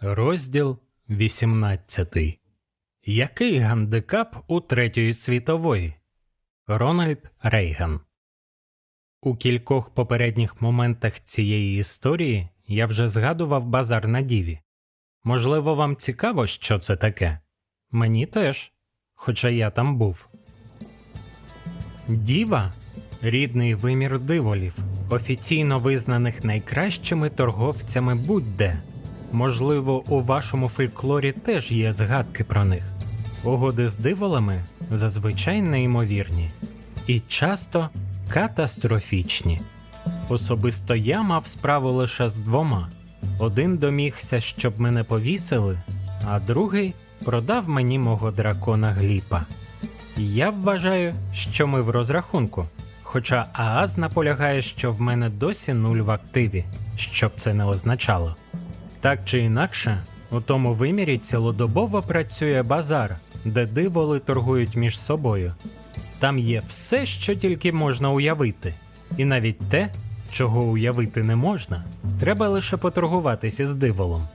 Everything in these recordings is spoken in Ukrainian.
Розділ 18. Який гандикап у Третьої світової? Рональд Рейган. У кількох попередніх моментах цієї історії я вже згадував базар на діві. Можливо, вам цікаво, що це таке? Мені теж, хоча я там був. Діва рідний вимір диволів, офіційно визнаних найкращими торговцями будь-де. Можливо, у вашому фольклорі теж є згадки про них. Угоди з диволами зазвичай неймовірні і часто катастрофічні. Особисто я мав справу лише з двома: один домігся, щоб мене повісили, а другий продав мені мого дракона Гліпа. Я вважаю, що ми в розрахунку. Хоча Ааз наполягає, що в мене досі нуль в активі, щоб це не означало. Так чи інакше, у тому вимірі цілодобово працює базар, де диволи торгують між собою. Там є все, що тільки можна уявити, і навіть те, чого уявити не можна, треба лише поторгуватися з диволом.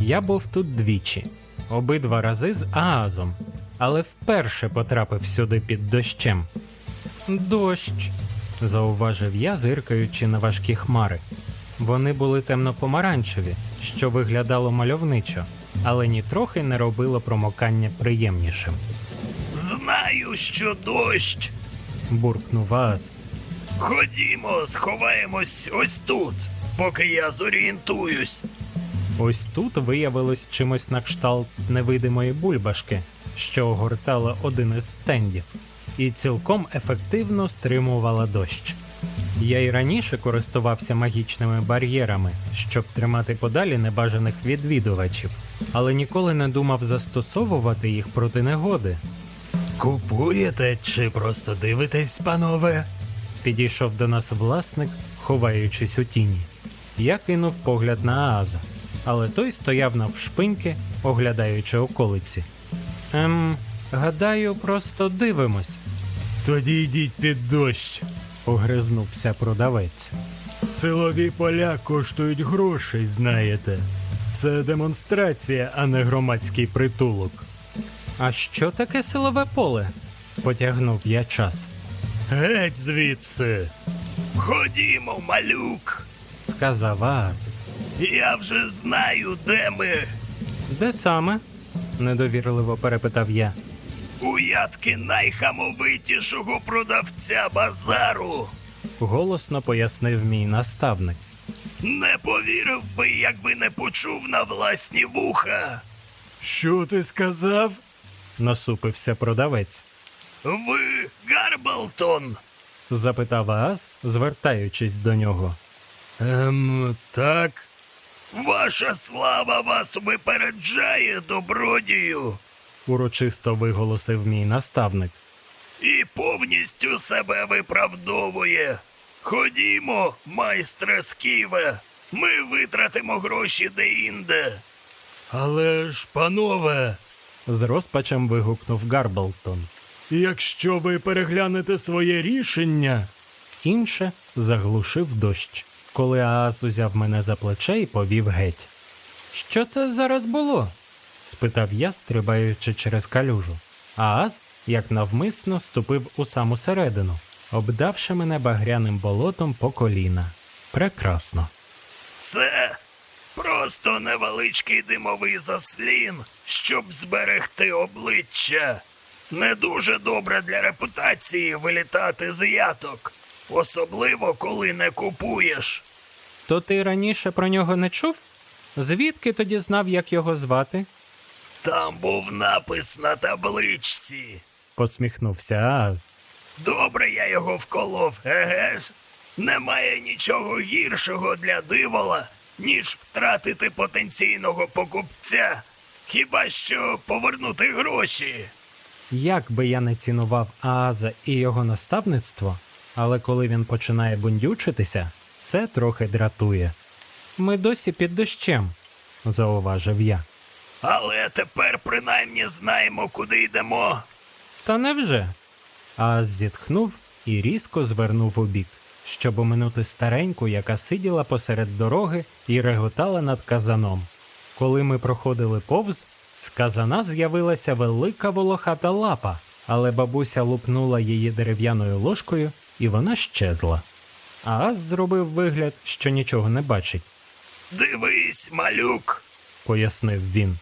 Я був тут двічі, обидва рази з Аазом, але вперше потрапив сюди під дощем. Дощ, зауважив я, зиркаючи на важкі хмари. Вони були темно-помаранчеві, що виглядало мальовничо, але нітрохи не робило промокання приємнішим. Знаю, що дощ. Буркнув Ааз. Ходімо, сховаємось ось тут, поки я зорієнтуюсь. Ось тут виявилось чимось на кшталт невидимої бульбашки, що огортала один із стендів, і цілком ефективно стримувала дощ. Я й раніше користувався магічними бар'єрами, щоб тримати подалі небажаних відвідувачів, але ніколи не думав застосовувати їх проти негоди. Купуєте чи просто дивитесь, панове? Підійшов до нас власник, ховаючись у тіні. Я кинув погляд на Ааза, але той стояв навшпиньки, оглядаючи околиці. Ем, гадаю, просто дивимось, Тоді йдіть під дощ. Огризнувся продавець. Силові поля коштують грошей, знаєте. Це демонстрація, а не громадський притулок. А що таке силове поле? потягнув я час. Геть звідси. Ходімо, малюк. Сказав Ааз. Я вже знаю, де ми. Де саме? недовірливо перепитав я. У ядки найхамовитішого продавця базару. Голосно пояснив мій наставник. Не повірив би, якби не почув на власні вуха. Що ти сказав? Насупився продавець. Ви Гарблтон? запитав Ааз, звертаючись до нього. Ем, так. Ваша слава вас випереджає, добродію, урочисто виголосив мій наставник. і повністю себе виправдовує. Ходімо, майстре Сківе, ми витратимо гроші де-інде. Але ж, панове, З розпачем вигукнув Гарблтон. якщо ви переглянете своє рішення, Інше заглушив дощ, коли Ааз узяв мене за плече і повів геть. Що це зараз було? Спитав я, стрибаючи через калюжу. Ааз, як навмисно, ступив у саму середину, обдавши мене багряним болотом по коліна. Прекрасно. Це просто невеличкий димовий заслін, щоб зберегти обличчя. Не дуже добре для репутації вилітати з яток, особливо коли не купуєш. То ти раніше про нього не чув? Звідки тоді знав, як його звати? Там був напис на табличці. посміхнувся Ааз. Добре я його вколов, еге ж? Немає нічого гіршого для дивола, ніж втратити потенційного покупця. Хіба що повернути гроші. Як би я не цінував Ааза і його наставництво, але коли він починає бундючитися, це трохи дратує. Ми досі під дощем, зауважив я. Але тепер принаймні знаємо, куди йдемо. Та невже? Ааз зітхнув і різко звернув у бік, щоб оминути стареньку, яка сиділа посеред дороги і реготала над казаном. Коли ми проходили повз, з казана з'явилася велика волохата лапа, але бабуся лупнула її дерев'яною ложкою, і вона щезла. Ааз зробив вигляд, що нічого не бачить, Дивись, малюк. пояснив він.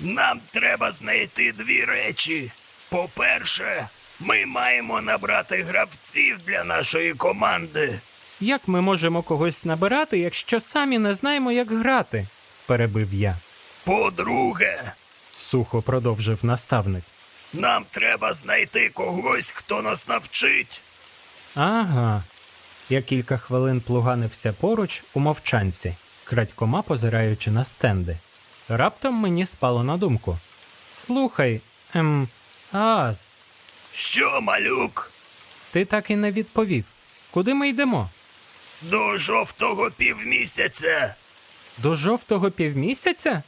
Нам треба знайти дві речі. По-перше, ми маємо набрати гравців для нашої команди. Як ми можемо когось набирати, якщо самі не знаємо, як грати? перебив я. По-друге, Сухо продовжив наставник. нам треба знайти когось, хто нас навчить. Ага. Я кілька хвилин плуганився поруч у мовчанці, крадькома позираючи на стенди. Раптом мені спало на думку. Слухай, ем, Ааз, Що, малюк? ти так і не відповів. Куди ми йдемо? До жовтого півмісяця. До жовтого півмісяця?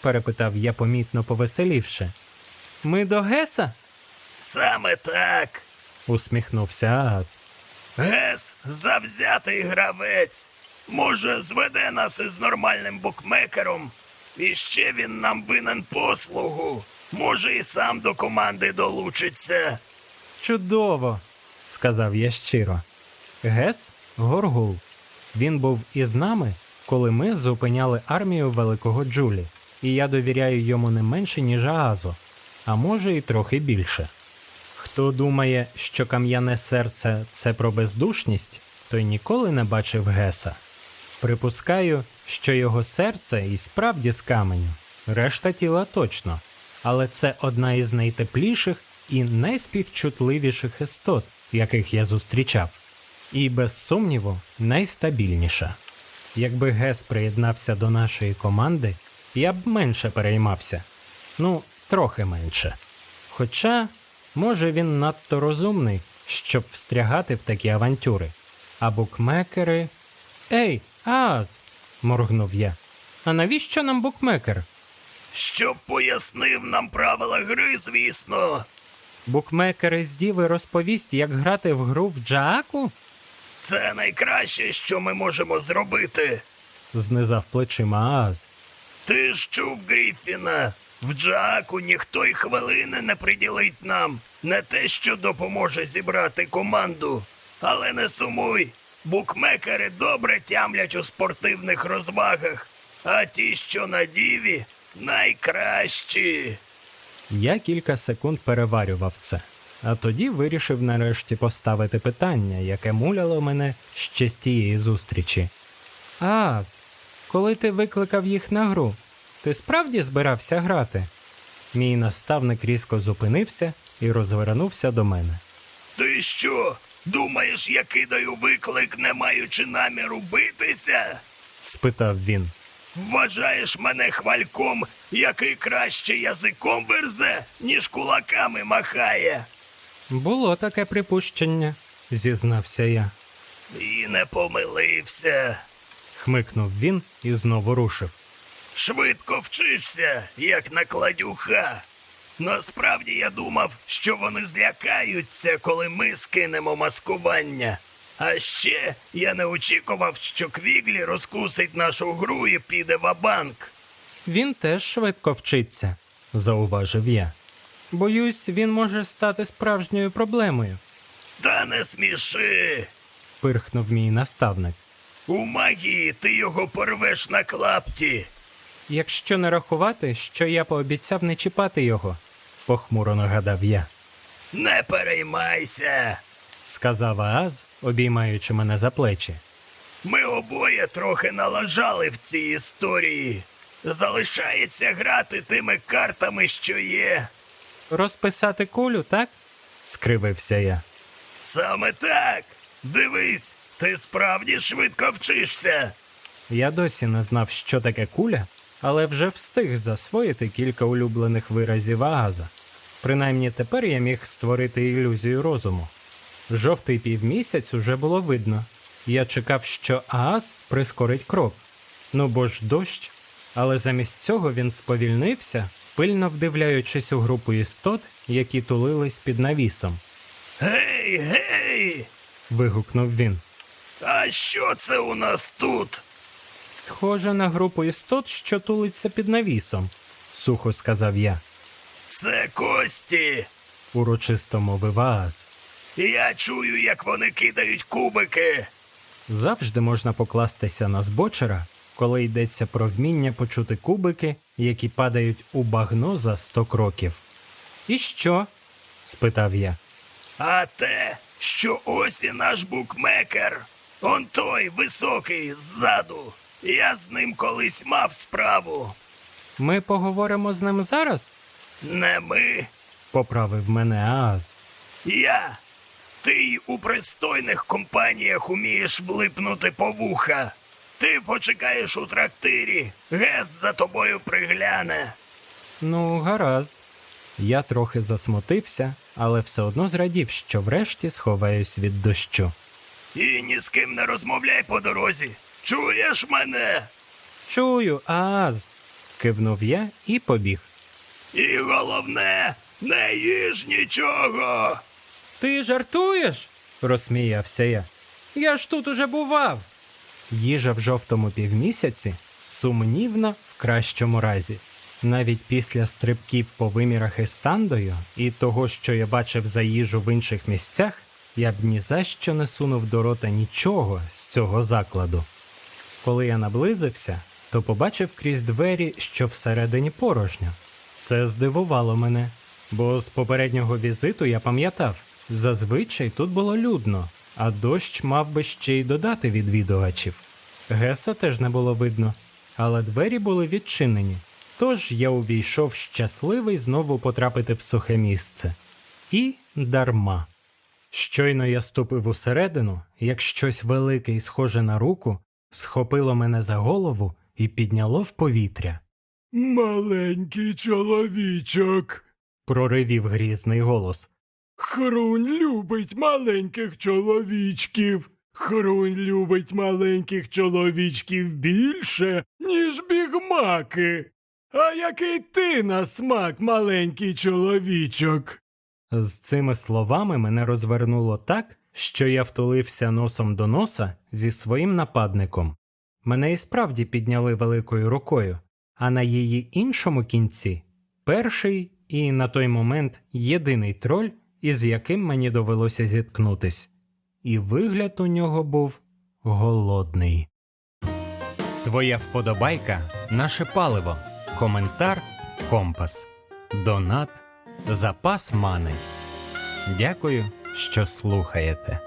перепитав я помітно повеселівши. Ми до Геса? Саме так. усміхнувся Ааз. Гес завзятий гравець. Може, зведе нас із нормальним букмекером. І ще він нам винен послугу. Може, і сам до команди долучиться. Чудово, сказав я щиро. Гес Горгул. Він був із нами, коли ми зупиняли армію великого Джулі, і я довіряю йому не менше, ніж Аазу, а може і трохи більше. Хто думає, що кам'яне серце це про бездушність, той ніколи не бачив Геса. Припускаю, що його серце і справді з каменю, решта тіла точно, але це одна із найтепліших і найспівчутливіших істот, яких я зустрічав, і без сумніву найстабільніша. Якби Гес приєднався до нашої команди, я б менше переймався. Ну, трохи менше. Хоча, може, він надто розумний, щоб встрягати в такі авантюри. А букмекери. Ей, Ааз! Моргнув я. А навіщо нам букмекер? Щоб пояснив нам правила гри, звісно. Букмекер із Діви розповість, як грати в гру в Джааку? Це найкраще, що ми можемо зробити. знизав плечима Ааз. Ти ж чув Гріфіна. В Джаку ніхто й хвилини не приділить нам. Не те, що допоможе зібрати команду. Але не сумуй. Букмекери добре тямлять у спортивних розвагах, а ті, що на діві, найкращі. Я кілька секунд переварював це, а тоді вирішив нарешті поставити питання, яке муляло мене ще з тієї зустрічі. Ааз, коли ти викликав їх на гру, ти справді збирався грати? Мій наставник різко зупинився і розвернувся до мене. Ти що? Думаєш, я кидаю виклик, не маючи наміру битися? спитав він. Вважаєш мене хвальком, який краще язиком верзе, ніж кулаками махає. Було таке припущення, зізнався я. І не помилився. Хмикнув він і знову рушив. Швидко вчишся, як на кладюха. Насправді я думав, що вони злякаються, коли ми скинемо маскування. А ще я не очікував, що Квіглі розкусить нашу гру і піде в банк Він теж швидко вчиться, зауважив я. Боюсь, він може стати справжньою проблемою, Та не сміши. пирхнув мій наставник. У магії ти його порвеш на клапті. Якщо не рахувати, що я пообіцяв не чіпати його, похмуро нагадав я, Не переймайся. сказав Ааз, обіймаючи мене за плечі. Ми обоє трохи налажали в цій історії. Залишається грати тими картами, що є. Розписати кулю, так? скривився я. Саме так. Дивись, ти справді швидко вчишся. Я досі не знав, що таке куля, але вже встиг засвоїти кілька улюблених виразів Ааза. Принаймні тепер я міг створити ілюзію розуму. Жовтий півмісяць уже було видно. Я чекав, що Ааз прискорить крок. Ну бо ж дощ. Але замість цього він сповільнився, пильно вдивляючись у групу істот, які тулились під навісом. Гей, гей! Вигукнув він. А що це у нас тут? Схоже на групу істот, що тулиться під навісом, сухо сказав я, Це кості. урочисто мовив Ааз. Я чую, як вони кидають кубики. Завжди можна покластися на збочера, коли йдеться про вміння почути кубики, які падають у багно за сто кроків. І що? спитав я. А те, що ось і наш букмекер. Он той високий ззаду. Я з ним колись мав справу. Ми поговоримо з ним зараз? Не ми, поправив мене Ааз. я. Ти й у пристойних компаніях умієш влипнути по вуха. Ти почекаєш у трактирі, Гес за тобою пригляне. Ну, гаразд. Я трохи засмутився, але все одно зрадів, що врешті сховаюсь від дощу. І ні з ким не розмовляй по дорозі. Чуєш мене? Чую, Ааз. кивнув я і побіг. І головне, не їж нічого. Ти жартуєш? розсміявся я. Я ж тут уже бував. Їжа в жовтому півмісяці сумнівна в кращому разі. Навіть після стрибків по вимірах Естандою і того, що я бачив за їжу в інших місцях, я б ні за що не сунув до рота нічого з цього закладу. Коли я наблизився, то побачив крізь двері, що всередині порожньо. Це здивувало мене, бо з попереднього візиту я пам'ятав, зазвичай тут було людно, а дощ мав би ще й додати відвідувачів. Геса теж не було видно, але двері були відчинені. Тож я увійшов щасливий знову потрапити в сухе місце. І дарма. Щойно я ступив усередину, як щось велике і схоже на руку, схопило мене за голову і підняло в повітря. Маленький чоловічок. Проривів грізний голос. Хрунь любить маленьких чоловічків. Хрунь любить маленьких чоловічків більше, ніж бігмаки. А який ти на смак, маленький чоловічок? З цими словами мене розвернуло так, що я втулився носом до носа зі своїм нападником. Мене і справді підняли великою рукою, а на її іншому кінці перший і на той момент єдиний троль, із яким мені довелося зіткнутись. І вигляд у нього був голодний. Твоя вподобайка наше паливо. Коментар компас. Донат запас мани. Дякую, що слухаєте.